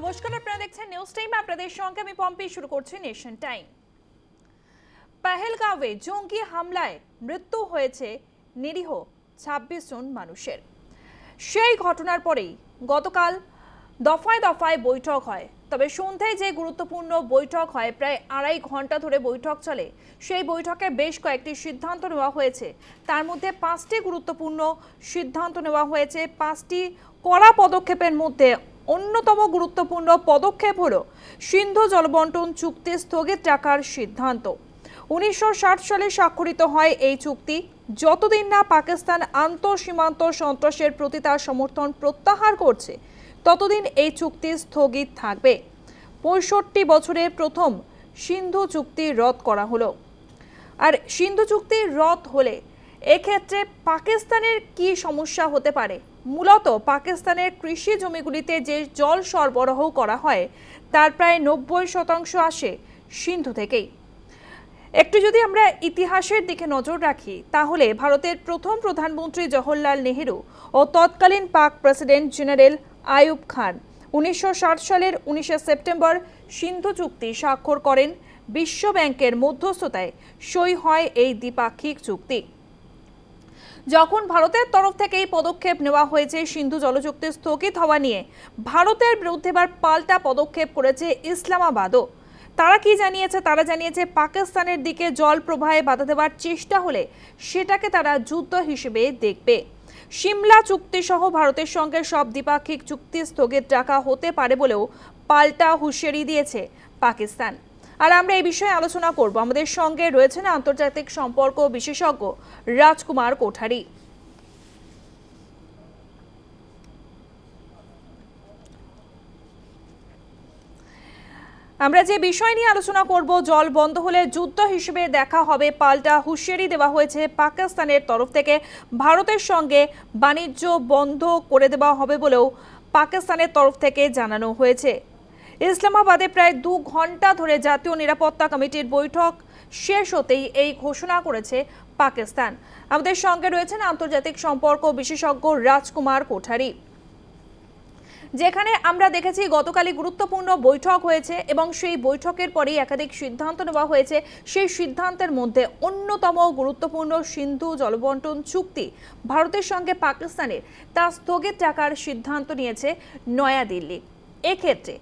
নমস্কার, আপনারা দেখছেন নিউজ টাইম আপনাদের সঙ্গে আমি পম্পি, শুরু করছি নেশন টাইম পেহেলগাঁওয়ে জঙ্গি হামলায় মৃত্যু হয়েছে নিরীহ ছাব্বিশ জন মানুষের। সেই ঘটনার পরেই গতকাল দফায় দফায় বৈঠক হয়। তবে সন্ধ্যায় যে গুরুত্বপূর্ণ বৈঠক হয়, প্রায় আড়াই ঘণ্টা ধরে বৈঠক চলে। সেই বৈঠকে বেশ কয়েকটি সিদ্ধান্ত নেওয়া হয়েছে। তার মধ্যে পাঁচটি গুরুত্বপূর্ণ সিদ্ধান্ত নেওয়া হয়েছে। পাঁচটি কড়া পদক্ষেপের মধ্যে অন্যতম গুরুত্বপূর্ণ পদক্ষেপ হলো সিন্ধু জলবন্টন চুক্তি স্থগিত রাখার সিদ্ধান্ত। উনিশশো সালে স্বাক্ষরিত হয় এই চুক্তি। যতদিন না পাকিস্তান আন্তঃসীমান্ত সন্ত্রাসের প্রতি তার সমর্থন প্রত্যাহার করছে, ততদিন এই চুক্তি স্থগিত থাকবে। পঁয়ষট্টি বছরে প্রথম সিন্ধু চুক্তি রদ করা হলো। আর সিন্ধু চুক্তি রদ হলে এক্ষেত্রে পাকিস্তানের কি সমস্যা হতে পারে? মূলত পাকিস্তানের কৃষি জমিগুলিতে যে জল সরবরাহ করা হয়, তার প্রায় নব্বই শতাংশ আসে সিন্ধু থেকেই। একটু যদি আমরা ইতিহাসের দিকে নজর রাখি, তাহলে ভারতের প্রথম প্রধানমন্ত্রী জওহরলাল নেহেরু ও তৎকালীন পাক প্রেসিডেন্ট জেনারেল আয়ুব খান উনিশশো সালের উনিশে সেপ্টেম্বর সিন্ধু চুক্তি স্বাক্ষর করেন। বিশ্ব ব্যাংকের মধ্যস্থতায় সই হয় এই দ্বিপাক্ষিক চুক্তি। যখন ভারতের তরফ থেকে এই পদক্ষেপ নেওয়া হয়েছে, সিন্ধু জলচুক্তি স্থগিত হওয়া নিয়ে ভারতের বিরুদ্ধে এবার পাল্টা পদক্ষেপ করেছে ইসলামাবাদও। তারা কি জানিয়েছে? তারা জানিয়েছে পাকিস্তানের দিকে জল প্রবাহে বাধা দেওয়ার চেষ্টা হলে সেটাকে তারা যুদ্ধ হিসেবে দেখবে। সিমলা চুক্তি সহ ভারতের সঙ্গে সব দ্বিপাক্ষিক চুক্তি স্থগিত রাখা হতে পারে বলেও পাল্টা হুঁশিয়ারি দিয়েছে পাকিস্তান। আর আমরা এই বিষয়ে আলোচনা করব। আমাদের সঙ্গে রয়েছেন আন্তর্জাতিক সম্পর্ক বিশেষজ্ঞ রাজকুমার কোঠারি। আমরা যে বিষয় নিয়ে আলোচনা করব, জল বন্ধ হলে যুদ্ধ হিসেবে দেখা হবে। পাল্টা হুঁশিয়ারি দেওয়া হয়েছে পাকিস্তানের তরফ থেকে। ভারতের সঙ্গে বাণিজ্য বন্ধ করে দেওয়া হবে বলেও পাকিস্তানের তরফ থেকে জানানো হয়েছে। ইসলামাবাদে প্রায় দু ঘণ্টা ধরে জাতীয় নিরাপত্তা কমিটির বৈঠক শেষ হতেই এই ঘোষণা করেছে পাকিস্তান। আমাদের সঙ্গে রয়েছেন আন্তর্জাতিক সম্পর্ক বিশেষজ্ঞ রাজকুমার কোঠারি। যেখানে আমরা দেখেছি গতকালই গুরুত্বপূর্ণ বৈঠক হয়েছে এবং সেই বৈঠকের পরেই একাধিক সিদ্ধান্ত নেওয়া হয়েছে। সেই সিদ্ধান্তের মধ্যে অন্যতম গুরুত্বপূর্ণ সিন্ধু জলবন্টন চুক্তি ভারতের সঙ্গে পাকিস্তানের। তা স্থগিত রাখার সিদ্ধান্ত নিয়েছে নয়াদিল্লি। এক্ষেত্রে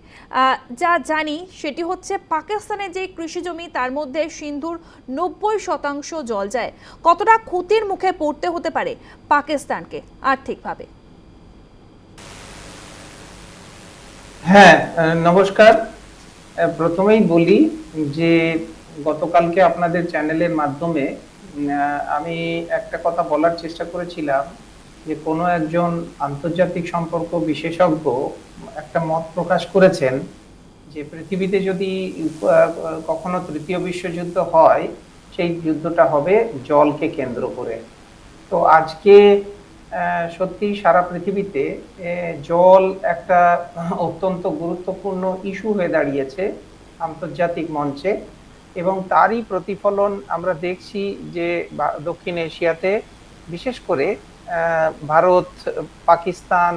যা জানি সেটি হচ্ছে পাকিস্তানের যে কৃষি জমি, তার মধ্যে সিন্ধুর নব্বই শতাংশ জল যায়। কতটা ক্ষতির মুখে পড়তে হতে পারে পাকিস্তানকে আর্থিকভাবে? হ্যাঁ নমস্কার। প্রথমেই বলি যে গতকালকে আপনাদের চ্যানেলের মাধ্যমে আমি একটা কথা বলার চেষ্টা করেছিলাম। যে কোনো একজন আন্তর্জাতিক সম্পর্ক বিশেষজ্ঞ একটা মত প্রকাশ করেছেন যে পৃথিবীতে যদি কখনো তৃতীয় বিশ্বযুদ্ধ হয়, সেই যুদ্ধটা হবে জলকে কেন্দ্র করে। তো আজকে সত্যি সারা পৃথিবীতে জল একটা অত্যন্ত গুরুত্বপূর্ণ ইস্যু হয়ে দাঁড়িয়েছে আন্তর্জাতিক মঞ্চে এবং তারই প্রতিফলন আমরা দেখছি যে দক্ষিণ এশিয়াতে, বিশেষ করে ভারত, পাকিস্তান,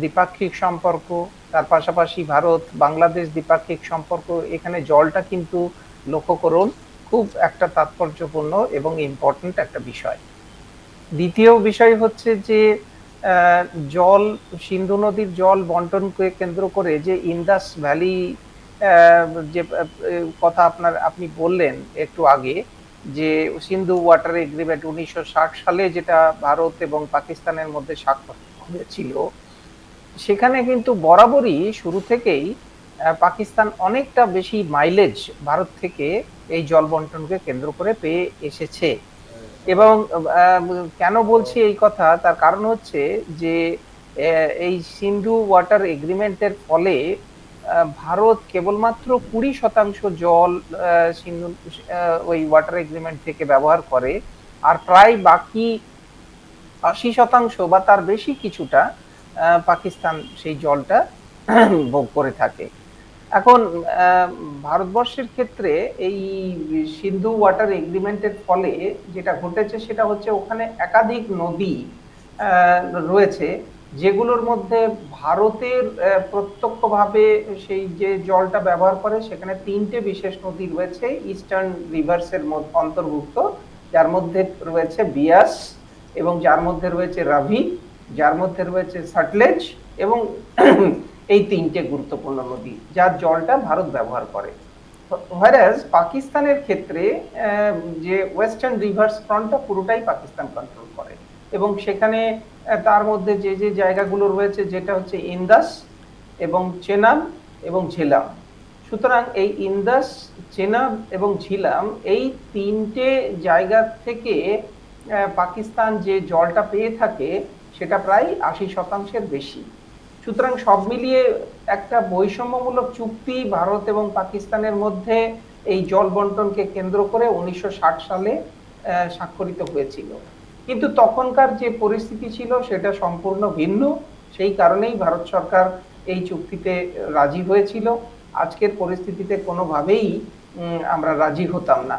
দ্বিপাক্ষিক সম্পর্ক, তার পাশাপাশি ভারত, বাংলাদেশ দ্বিপাক্ষিক সম্পর্ক, এখানে জলটা কিন্তু লক্ষ্য করুন, খুব একটা তাৎপর্যপূর্ণ এবং ইম্পর্ট্যান্ট একটা বিষয়। দ্বিতীয় বিষয় হচ্ছে যে জল, সিন্ধু নদীর জল বন্টনকে কেন্দ্র করে যে ইন্দাস ভ্যালি যে কথা আপনার, আপনি বললেন একটু আগে যে সিন্ধু ওয়াটার এগ্রিমেন্ট উনিশশো ষাট সালে যেটা ভারত এবং পাকিস্তানের মধ্যে স্বাক্ষর হয়েছিল, সেখানে কিন্তু বরাবরই শুরু থেকেই পাকিস্তান অনেকটা বেশি মাইলেজ ভারত থেকে এই জল বন্টনকে কেন্দ্র করে পেয়ে এসেছে। এবং কেন বলছি এই কথা? তার কারণ হচ্ছে যে এই সিন্ধু ওয়াটার এগ্রিমেন্টের ফলে ভারত কেবলমাত্র কুড়ি শতাংশ জল সিন্ধু ওই ওয়াটার এগ্রিমেন্ট থেকে ব্যবহার করে, আর প্রায় বাকি আশি শতাংশ বা তার বেশি কিছুটা পাকিস্তান সেই জলটা ভোগ করে থাকে। এখন ভারতবর্ষের ক্ষেত্রে এই সিন্ধু ওয়াটার এগ্রিমেন্টের ফলে যেটা ঘটেছে সেটা হচ্ছে ওখানে একাধিক নদী রয়েছে। যেগুলোর মধ্যে ভারতের প্রত্যক্ষভাবে সেই যে জলটা ব্যবহার করে, সেখানে তিনটে বিশেষ নদী রয়েছে ইস্টার্ন রিভার্সের অন্তর্ভুক্ত, যার মধ্যে রয়েছে বিয়াস এবং যার মধ্যে রয়েছে রাভি যার মধ্যে রয়েছে সাটলেজ এবং এই তিনটে গুরুত্বপূর্ণ নদী, যার জলটা ভারত ব্যবহার করে। হোয়ারাজ পাকিস্তানের ক্ষেত্রে যে ওয়েস্টার্ন রিভার্স ফ্রন্টটা পুরোটাই পাকিস্তান কন্ট্রোল করে। এবং সেখানে তার মধ্যে যে যে জায়গাগুলো রয়েছে যেটা হচ্ছে ইন্দাস এবং চেনাম এবং ঝেলাম। সুতরাং এই ইন্দাস চেনাব এবং ঝিলাম এই তিনটে জায়গা থেকে পাকিস্তান যে জলটা পেয়ে থাকে সেটা প্রায় আশি শতাংশের বেশি। সুতরাং সব মিলিয়ে একটা বৈষম্যমূলক চুক্তি ভারত এবং পাকিস্তানের মধ্যে এই জল বন্টনকে কেন্দ্র করে উনিশশো ষাট সালে স্বাক্ষরিত হয়েছিল। কিন্তু তখনকার যে পরিস্থিতি ছিল সেটা সম্পূর্ণ ভিন্ন। সেই কারণেই ভারত সরকার এই চুক্তিতে রাজি হয়েছিল। আজকের পরিস্থিতিতে কোনোভাবেই আমরা রাজি হতাম না।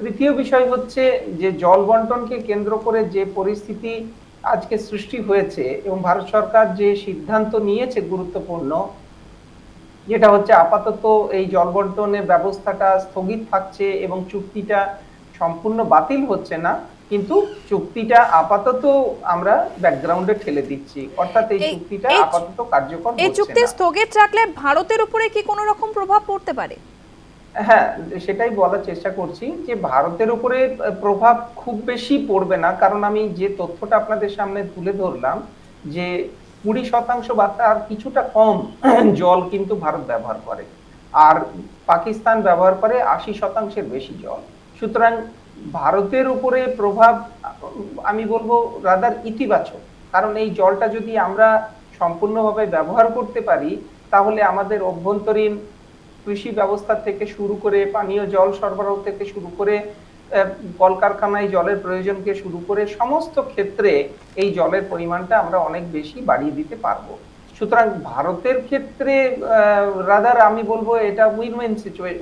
তৃতীয় বিষয় হচ্ছে যে জল বন্টনকে কেন্দ্র করে যে পরিস্থিতি আজকে সৃষ্টি হয়েছে এবং ভারত সরকার যে সিদ্ধান্ত নিয়েছে গুরুত্বপূর্ণ, যেটা হচ্ছে আপাতত এই জল বন্টনের ব্যবস্থাটা স্থগিত থাকছে এবং চুক্তিটা সম্পূর্ণ বাতিল হচ্ছে না। কিন্তু চুক্তিটা আপাতত আমরা ব্যাকগ্রাউন্ডে ঠেলে দিচ্ছি। অর্থাৎ এই চুক্তিটা আপাতত কার্যকর এই চুক্তি স্থগিত রাখলে ভারতের উপরে কি কোনো রকম প্রভাব পড়তে পারে? হ্যাঁ সেটাই বলার চেষ্টা করছি যে ভারতের উপরে প্রভাব খুব বেশি পড়বে না। কারণ আমি যে তথ্যটা আপনাদের সামনে তুলে ধরলাম যে কুড়ি শতাংশ বা তার কিছুটা কম জল কিন্তু ভারত ব্যবহার করে। আর পাকিস্তান ব্যবহার করে আশি শতাংশের বেশি জল। সুতরাং ভারতের উপরে প্রভাব, আমি বলব রাদার ইতিবাচক। কারণ এই জলটা যদি আমরা সম্পূর্ণভাবে ব্যবহার করতে পারি, তাহলে আমাদের অভ্যন্তরীণ কৃষি ব্যবস্থা থেকে শুরু করে, পানীয় জল সরবরাহ থেকে শুরু করে কলকারখানায় জলের প্রয়োজনকে শুরু করে সমস্ত ক্ষেত্রে এই জলের পরিমাণটা আমরা অনেক বেশি বাড়িয়ে দিতে পারব। সুতরাং ভারতের ক্ষেত্রে রাদার আমি বলব এটা win win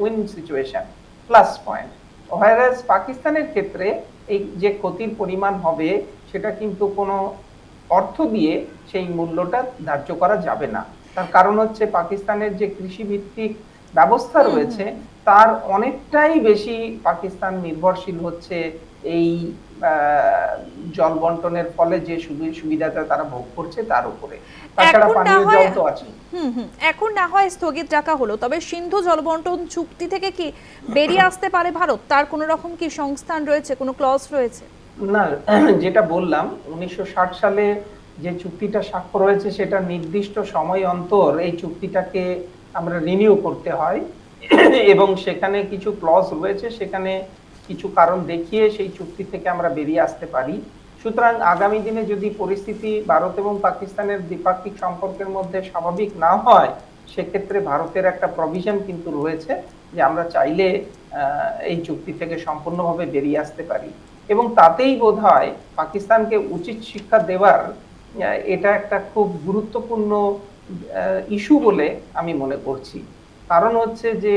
win situation plus point whereas পাকিস্তানের ক্ষেত্রে এই যে ক্ষতির পরিমাণ হবে সেটা কিন্তু কোনো অর্থ দিয়ে সেই মূল্যটা ধার্য করা যাবে না। তার কারণ হচ্ছে পাকিস্তানের যে কৃষিভিত্তিক ব্যবস্থা রয়েছে তার অনেকটাই বেশি পাকিস্তান নির্ভরশীল হচ্ছে এই জল বন্টনের ফলে যে সুবিধাটা তারা ভোগ করছে তার উপরে। তাছাড়া এখন না পানীয় জল হয়- তো আছে হুম হুম এখন না হয় স্থগিত রাখা হলো তবে সিন্ধু জলবন্টন চুক্তি থেকে কি বেরিয়ে আসতে পারে ভারত? তার কোনো রকম কি সংস্থান রয়েছে কোনো ক্লজ রয়েছে? না যেটা বললাম উনিশশো ষাট সালে যে চুক্তিটা স্বাক্ষর হয়েছে সেটা নির্দিষ্ট সময় অন্তর এই চুক্তিটাকে আমরা রিনিউ করতে হয়। এবং সেখানে কিছু ক্লজ রয়েছে সেখানে কিছু কারণ দেখিয়ে সেই চুক্তি থেকে আমরা বেরিয়ে আসতে পারি। সুতরাং আগামী দিনে যদি পরিস্থিতি ভারত এবং পাকিস্তানের দ্বিপাক্ষিক সম্পর্কের মধ্যে স্বাভাবিক না হয়, সেক্ষেত্রে ভারতের একটা প্রভিশন কিন্তু রয়েছে যে আমরা চাইলে এই চুক্তি থেকে সম্পূর্ণভাবে বেরিয়ে আসতে পারি। এবং তাতেই বোধ হয় পাকিস্তানকে উচিত শিক্ষা দেওয়ার এটা একটা খুব গুরুত্বপূর্ণ ইস্যু বলে আমি মনে করছি। কারণ হচ্ছে যে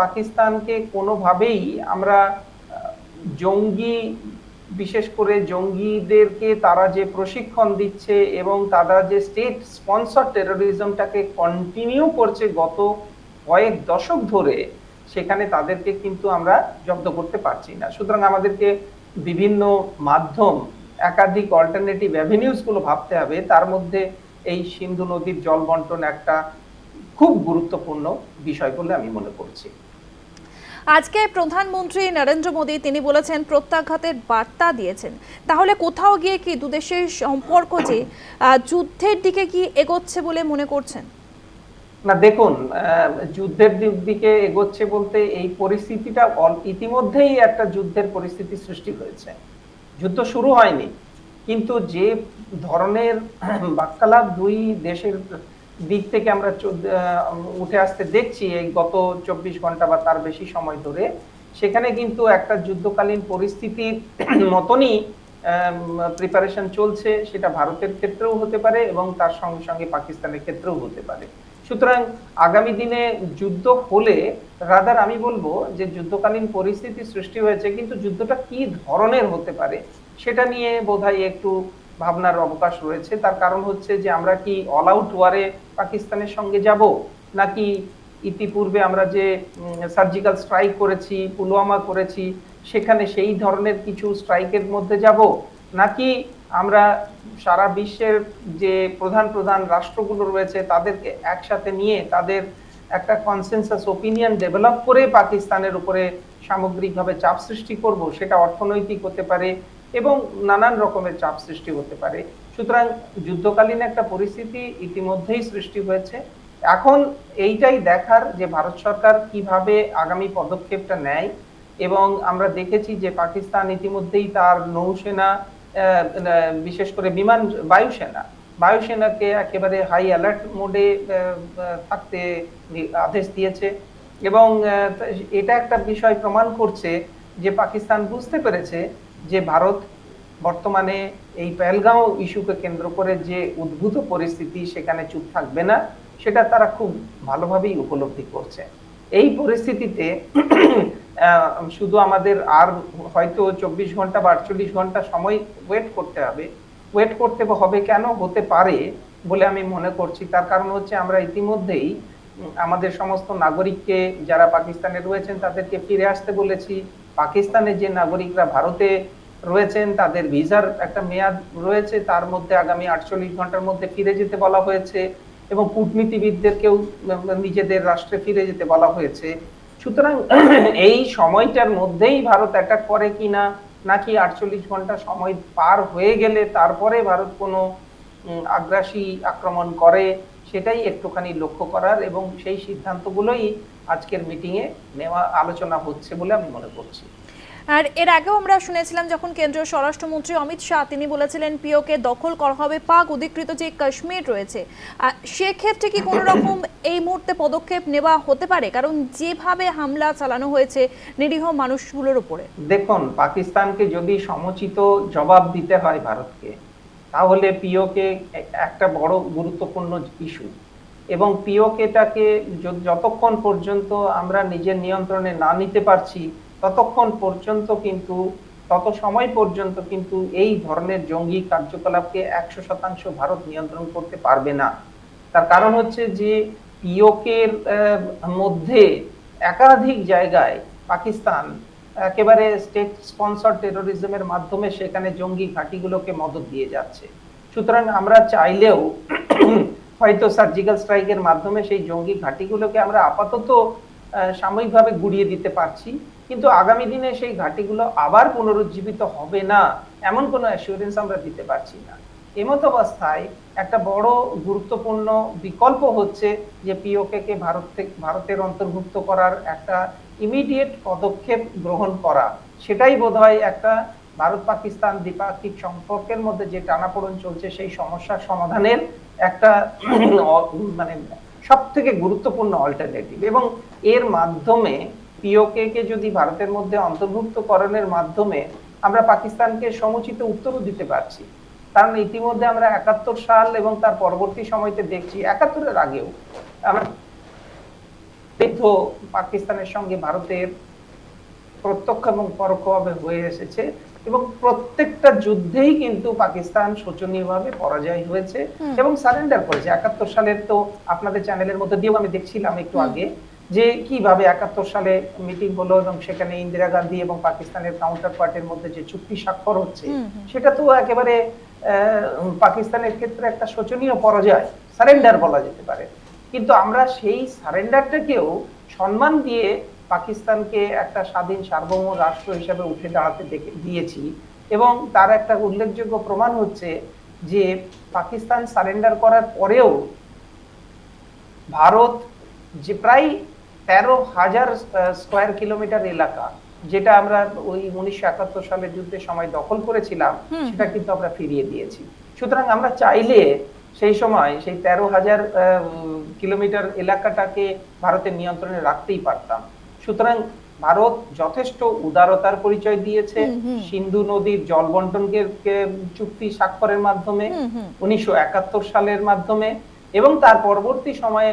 পাকিস্তানকে কোনোভাবেই আমরা জঙ্গি, বিশেষ করে জঙ্গিদেরকে তারা যে প্রশিক্ষণ দিচ্ছে এবং তারা যে স্টেট স্পন্সর টেরোরিজমটাকে কন্টিনিউ করছে গত কয়েক দশক ধরে, সেখানে তাদেরকে কিন্তু আমরা জব্দ করতে পারছি না। সুতরাং আমাদেরকে বিভিন্ন মাধ্যম, একাধিক অল্টারনেটিভ অ্যাভিনিউজগুলো ভাবতে হবে। তার মধ্যে এই সিন্ধু নদীর জল বন্টন একটা খুব গুরুত্বপূর্ণ বিষয় বলে আমি মনে করছি। আজকে প্রধানমন্ত্রী নরেন্দ্র মোদী তিনি বলেছেন প্রত্যাঘাতের বার্তা দিয়েছেন। তাহলে কোথাও গিয়ে কি দুদেশের সম্পর্ক যে যুদ্ধের দিকে কি এগোচ্ছে বলে মনে করছেন? না দেখুন যুদ্ধের দিক দিকে এগোচ্ছে বলতে এই পরিস্থিতিটা ইতিমধ্যেই একটা যুদ্ধের পরিস্থিতি সৃষ্টি হয়েছে। যুদ্ধ শুরু হয়নি। কিন্তু যে ধরনের বাক্যালাপ দুই দেশের দিক থেকে আমরা উঠে আসতে দেখছি এই গত চব্বিশ ঘণ্টা বা তার বেশি সময় ধরে, সেখানে কিন্তু একটা যুদ্ধকালীন পরিস্থিতির মতনই প্রিপারেশন চলছে, সেটা ভারতের ক্ষেত্রেও হতে পারে এবং তার সঙ্গে সঙ্গে পাকিস্তানের ক্ষেত্রেও হতে পারে। সুতরাং আগামী দিনে যুদ্ধ হলে, রাদার আমি বলব যে যুদ্ধকালীন পরিস্থিতি সৃষ্টি হয়েছে, কিন্তু যুদ্ধটা কি ধরনের হতে পারে, সেটা নিয়ে বোধহয় একটু ভাবনার অবকাশ রয়েছে। তার কারণ হচ্ছে যে, আমরা কি অল আউট ওয়ারে পাকিস্তানের সঙ্গে যাব? নাকি ইতিপূর্বে আমরা যে সার্জিক্যাল স্ট্রাইক করেছি, পুলওয়ামা করেছি, সেখানে সেই ধরনের কিছু স্ট্রাইকের মধ্যে যাব? নাকি আমরা সারা বিশ্বের যে প্রধান প্রধান রাষ্ট্রগুলো রয়েছে, তাদেরকে একসাথে নিয়ে তাদের একটা কনসেনসাস ওপিনিয়ন ডেভেলপ করে পাকিস্তানের উপরে সামগ্রিকভাবে চাপ সৃষ্টি করব? সেটা অর্থনৈতিক হতে পারে এবং নানান রকমের চাপ সৃষ্টি হতে পারে। সুতরাং যুদ্ধকালীন একটা পরিস্থিতি ইতিমধ্যেই সৃষ্টি হয়েছে। এখন এইটাই দেখার যে ভারত সরকার কীভাবে আগামী পদক্ষেপটা নেয় এবং আমরা দেখেছি যে পাকিস্তান ইতিমধ্যেই তার নৌসেনা বিশেষ করে বিমান বায়ুসেনা, বায়ুসেনাকে একেবারে হাই অ্যালার্ট মোডে থাকতে আদেশ দিয়েছে এবং এটা একটা বিষয় প্রমাণ করছে যে পাকিস্তান বুঝতে পেরেছে যে ভারত বর্তমানে এই পেহেলগাঁও ইস্যুকে কেন্দ্র করে যে উদ্ভূত পরিস্থিতি সেখানে চুপ থাকবে না, সেটা তারা খুব ভালোভাবেই উপলব্ধি করছে। এই পরিস্থিতিতে শুধু আমাদের আর হয়তো চব্বিশ ঘণ্টা বা আটচল্লিশ ঘণ্টা সময় ওয়েট করতে হবে। ওয়েট করতে হবে কেন? হতে পারে বলে আমি মনে করছি। তার কারণ হচ্ছে আমরা ইতিমধ্যেই আমাদের সমস্ত নাগরিককে যারা পাকিস্তানে রয়েছেন তাদেরকে ফিরে আসতে বলেছি। পাকিস্তানের যে নাগরিকরা ভারতে রয়েছেন, তাদের ভিসার একটা মেয়াদ রয়েছে। তার মধ্যে আগামী আটচল্লিশ ঘণ্টার মধ্যে ফিরে যেতে বলা হয়েছে এবং কূটনীতিবিদদেরকেও নিজেদের রাষ্ট্রে ফিরে যেতে বলা হয়েছে। সুতরাং এই সময়টার মধ্যেই ভারত অ্যাটাক করে কিনা, নাকি আটচল্লিশ ঘণ্টা সময় পার হয়ে গেলে তারপরে ভারত কোনো আগ্রাসী আক্রমণ করে, সেটাই একটুখানি লক্ষ্য করার এবং সেই সিদ্ধান্তগুলোই আজকের মিটিংয়ে নেওয়া আলোচনা হচ্ছে বলে আমি মনে করছি। আর এর আগেও আমরা শুনেছিলাম যখন কেন্দ্রীয় স্বরাষ্ট্রমন্ত্রী অমিত শাহ তিনি বলেছিলেন পিওকে দখল করা হবে পাক অধিকৃত যে কাশ্মীর রয়েছে। সেক্ষেত্রে কি কোনো রকম এই মুহূর্তে পদক্ষেপ নেওয়া হতে পারে? কারণ যেভাবে হামলা চালানো হয়েছে নিরীহ মানুষগুলোর উপরে। দেখুন পাকিস্তানকে যদি সমুচিত জবাব দিতে হয় ভারতকে তাহলে পিওকে একটা বড় গুরুত্বপূর্ণ ইস্যু এবং পিওকেটাকে যতক্ষণ পর্যন্ত আমরা নিজের নিয়ন্ত্রণে না নিতে পারছি, ততক্ষণ পর্যন্ত কিন্তু, তত সময় পর্যন্ত কিন্তু এই ধরনের জঙ্গি কার্যকলাপকে একশো শতাংশ ভারত নিয়ন্ত্রণ করতে পারবে না। তার কারণ হচ্ছে যে, পিওকের মধ্যে একাধিক জায়গায় পাকিস্তান একেবারে স্টেট স্পন্সর টেরোরিজমের মাধ্যমে সেখানে জঙ্গি ঘাঁটিগুলোকে মদত দিয়ে যাচ্ছে। সুতরাং আমরা চাইলেও হয়তো সার্জিক্যাল স্ট্রাইকের মাধ্যমে সেই জঙ্গি ঘাঁটিগুলোকে আমরা আপাতত সাময়িকভাবে গুড়িয়ে দিতে পারছি। কিন্তু আগামী দিনে সেই ঘাঁটিগুলো আবার পুনরুজ্জীবিত হবে না, এমন কোনো অ্যাসিওরেন্স আমরা দিতে পারছি না। এমত অবস্থায় একটা বড় গুরুত্বপূর্ণ বিকল্প হচ্ছে যে পিওকে কে ভারত থেকে ভারতের অন্তর্ভুক্ত করার একটা ইমিডিয়েট পদক্ষেপ গ্রহণ করা। সেটাই বোধহয় একটা ভারত পাকিস্তান দ্বিপাক্ষিক সম্পর্কের মধ্যে যে টানাপোড়েন চলছে, সেই সমস্যার সমাধানের একটা মানে সব থেকে গুরুত্বপূর্ণ অল্টারনেটিভ এবং এর মাধ্যমে পিওকে কে যদি ভারতের মধ্যে অন্তর্ভুক্তকরণের মাধ্যমে আমরা পাকিস্তানকে সমুচিত উত্তরও দিতে পারছি। কারণ ইতিমধ্যে আমরা একাত্তর সাল এবং তার পরবর্তী সময়তে দেখছি, একাত্তরের আগেও আমরা পাকিস্তানের সঙ্গে ভারতের প্রত্যক্ষ এবং পরোক্ষভাবে হয়ে এসেছে। এবং প্রত্যেকটা যুদ্ধেই কিন্তু পাকিস্তান শোচনীয়ভাবে পরাজয় হয়েছে এবং সারেন্ডার করেছে। একাত্তর সালের তো আপনাদের চ্যানেলের মধ্যে দিয়েও আমি দেখছিলাম একটু আগে যে কীভাবে একাত্তর সালে মিটিং হলো এবং সেখানে ইন্দিরা গান্ধী এবং পাকিস্তানের কাউন্টার পার্টির মধ্যে যে চুক্তি স্বাক্ষর হচ্ছে। সেটা তো একেবারে পাকিস্তানের ক্ষেত্রে একটা শোচনীয় পরাজয় সারেন্ডার বলা যেতে পারে। কিন্তু আমরা সেই সারেন্ডারটাকেও সম্মান দিয়ে পাকিস্তানকে একটা স্বাধীন সার্বভৌম রাষ্ট্র হিসেবে উঠে দাঁড়াতে দিয়েছি এবং তার একটা উল্লেখযোগ্য প্রমাণ হচ্ছে যে পাকিস্তান সারেন্ডার করার পরেও ভারত যে প্রায় তেরো হাজার স্কোয়ার কিলোমিটার এলাকা যেটা আমরা ওই উনিশশো একাত্তর সালের যুদ্ধের সময় দখল করেছিলাম সেটা কিন্তু আমরা ফিরিয়ে দিয়েছি। সুতরাং আমরা চাইলে সেই সময় সেই তেরো হাজার কিলোমিটার এলাকাটাকে ভারতের নিয়ন্ত্রণে রাখতেই পারতাম। সুতরাং ভারত যথেষ্ট উদারতার পরিচয় দিয়েছে। সিন্ধু নদীর জল বন্টনকে চুক্তি স্বাক্ষরের মাধ্যমে। উনিশশো সালের মাধ্যমে এবং তার পরবর্তী সময়ে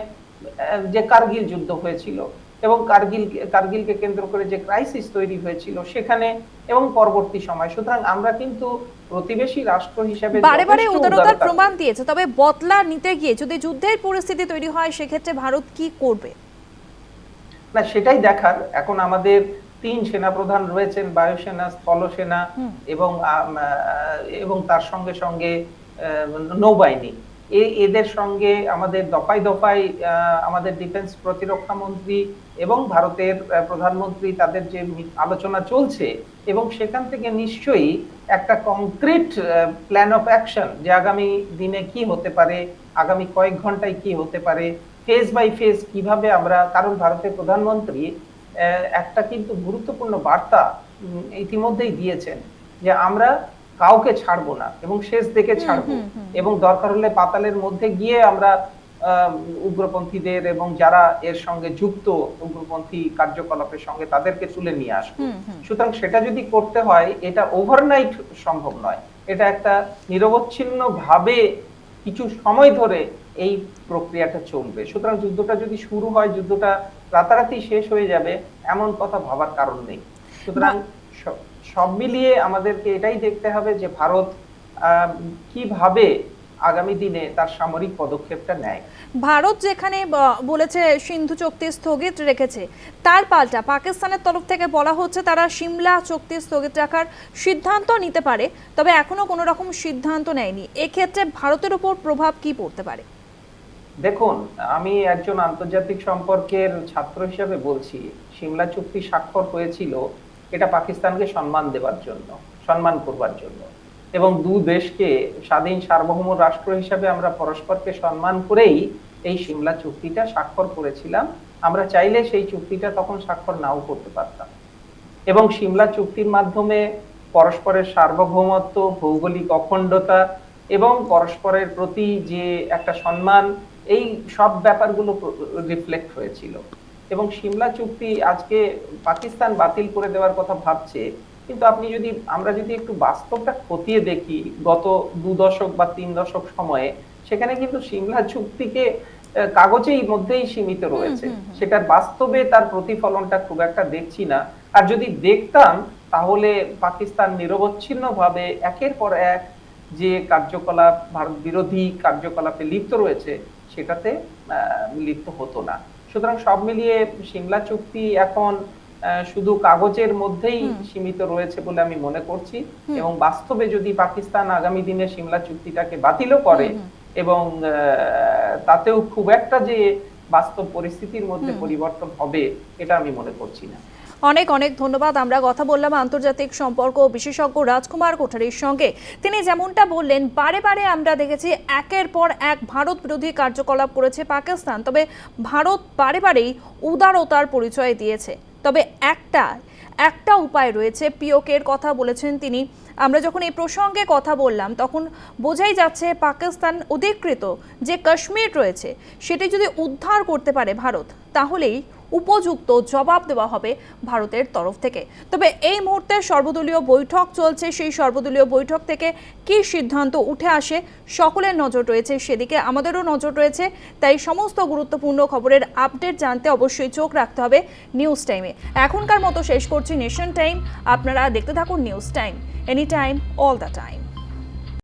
যে কার্গিল যুদ্ধ হয়েছিল এবং কার্গিল কার্গিলকে কেন্দ্র করে যে ক্রাইসিস তৈরি হয়েছিল সেখানে এবং পরবর্তী সময় সুতরাং আমরা কিন্তু প্রতিবেশী রাষ্ট্র হিসেবে বারে বারে উদারতার প্রমাণ দিয়েছে তবে বদলা নিতে গিয়ে যদি যুদ্ধের পরিস্থিতি তৈরি হয় সেক্ষেত্রে ভারত কি করবে না সেটাই দেখার। এখন আমাদের তিন সেনাপ্রধান রয়েছেন বায়ুসেনা স্থলসেনা এবং এবং তার সঙ্গে সঙ্গে নৌবাহিনী। এদের সঙ্গে আমাদের দফায় দফায় আমাদের ডিফেন্স প্রতিরক্ষা মন্ত্রী এবং ভারতের প্রধানমন্ত্রী তাদের যে আলোচনা চলছে এবং সেখান থেকে নিশ্চয়ই একটা কংক্রিট প্ল্যান অফ অ্যাকশন যে আগামী দিনে কি হতে পারে আগামী কয়েক ঘন্টায় কি হতে পারে ফেজ বাই ফেজ কীভাবে আমরা কারণ ভারতের প্রধানমন্ত্রী একটা কিন্তু গুরুত্বপূর্ণ বার্তা ইতিমধ্যেই দিয়েছেন যে আমরা কাউকে ছাড়বো না এবং শেষ দেখে ছাড়বো। এবং দরকার হলে পাতালের মধ্যে গিয়ে আমরা উগ্রপন্থীদের এবং যারা এর সঙ্গে যুক্ত উগ্রপন্থী কার্যকলাপের সঙ্গে তাদেরকে তুলে নিয়ে আসব। সুতরাং সেটা যদি করতে হয় এটা ওভারনাইট সম্ভব নয় এটা একটা নিরবচ্ছিন্ন ভাবে কিছু সময় ধরে এই প্রক্রিয়াটা চলবে। সুতরাং যুদ্ধটা যদি শুরু হয় যুদ্ধটা রাতারাতি শেষ হয়ে যাবে এমন কথা ভাবার কারণ নেই। সুতরাং সব- মিলিয়ে আমাদেরকে এটাই দেখতে হবে যে ভারত কীভাবে আগামী দিনে তার সামরিক পদক্ষেপটা নেয়। ভারত যেখানে বলেছে সিন্ধু চুক্তি স্থগিত রেখেছে তার পাল্টা পাকিস্তানের তরফ থেকে বলা হচ্ছে তারা সিমলা চুক্তি স্থগিত রাখার সিদ্ধান্ত নিতে পারে তবে এখনও কোনো রকম সিদ্ধান্ত নেয়নি। এক্ষেত্রে ভারতের উপর প্রভাব কি পড়তে পারে? দেখুন, আমি একজন আন্তর্জাতিক সম্পর্কের ছাত্র হিসেবে বলছি, সিমলা চুক্তি স্বাক্ষর হয়েছিল এটা পাকিস্তানকে সম্মান দেওয়ার জন্য, সম্মান করবার জন্য। এবং দু দেশকে স্বাধীন সার্বভৌম রাষ্ট্র হিসেবে আমরা পরস্পরকে সম্মান করেই এই সিমলা চুক্তিটা স্বাক্ষর করেছিলাম। আমরা চাইলে সেই চুক্তিটা তখন স্বাক্ষর নাও করতে পারতাম। এবং সিমলা চুক্তির মাধ্যমে পরস্পরের সার্বভৌমত্ব, ভৌগোলিক অখণ্ডতা এবং পরস্পরের প্রতি যে একটা সম্মান এই সব ব্যাপারগুলো রিফ্লেক্ট হয়েছিল। এবং সিমলা চুক্তি আজকে পাকিস্তান বাতিল করে দেওয়ার কথা ভাবছে। কিন্তু আপনি যদি আমরা যদি একটু বাস্তবটা খতিয়ে দেখি গত দু দশক বা তিন দশক সময়ে সেখানে কিন্তু সিমলা চুক্তিকে কাগজেই মধ্যেই সীমিত রয়েছে। সেটার বাস্তবে তার প্রতিফলনটা খুব একটা দেখছি না। আর যদি দেখতাম তাহলে পাকিস্তান নিরবচ্ছিন্ন ভাবে একের পর এক যে কার্যকলাপ ভারত বিরোধী কার্যকলাপে লিপ্ত রয়েছে সেটাতে লিপ্ত হতো না। সুতরাং সব মিলিয়ে সিমলা চুক্তি এখন শুধু কাগজের মধ্যেই সীমিত রয়েছে বলে আমি মনে করছি এবং বাস্তবে যদি পাকিস্তান আগামী দিনে সিমলা চুক্তিটাকে বাতিলও করে। এবং আহ, তাতেও খুব একটা যে বাস্তব পরিস্থিতির মধ্যে পরিবর্তন হবে এটা আমি মনে করছি না। অনেক অনেক ধন্যবাদ। আমরা কথা বললাম আন্তর্জাতিক সম্পর্ক বিশেষজ্ঞ রাজকুমার কোঠারির সঙ্গে। তিনি যেমনটা বললেন, বারে বারে আমরা দেখেছি একের পর এক ভারত বিরোধী কার্যকলাপ করেছে পাকিস্তান। তবে ভারত বারে বারেই উদারতার পরিচয় দিয়েছে। তবে একটা একটা উপায় রয়েছে। পিওকের কথা বলেছেন তিনি। আমরা যখন এই প্রসঙ্গে কথা বললাম, তখন বোঝাই যাচ্ছে পাকিস্তান অধিকৃত যে কাশ্মীর রয়েছে, সেটি যদি উদ্ধার করতে পারে ভারত, তাহলেই উপযুক্ত জবাব দেওয়া হবে ভারতের তরফ থেকে। তবে এই মুহূর্তে সর্বদলীয় বৈঠক চলছে। সেই সর্বদলীয় বৈঠক থেকে কী সিদ্ধান্ত উঠে আসে সকলের নজর রয়েছে। সেদিকে আমাদেরও নজর রয়েছে। তাই সমস্ত গুরুত্বপূর্ণ খবরের আপডেট জানতে অবশ্যই চোখ রাখতে হবে নিউজ টাইমে। এখনকার মতো শেষ করছি নেশন টাইম। আপনারা দেখতে থাকুন news time any time all the time.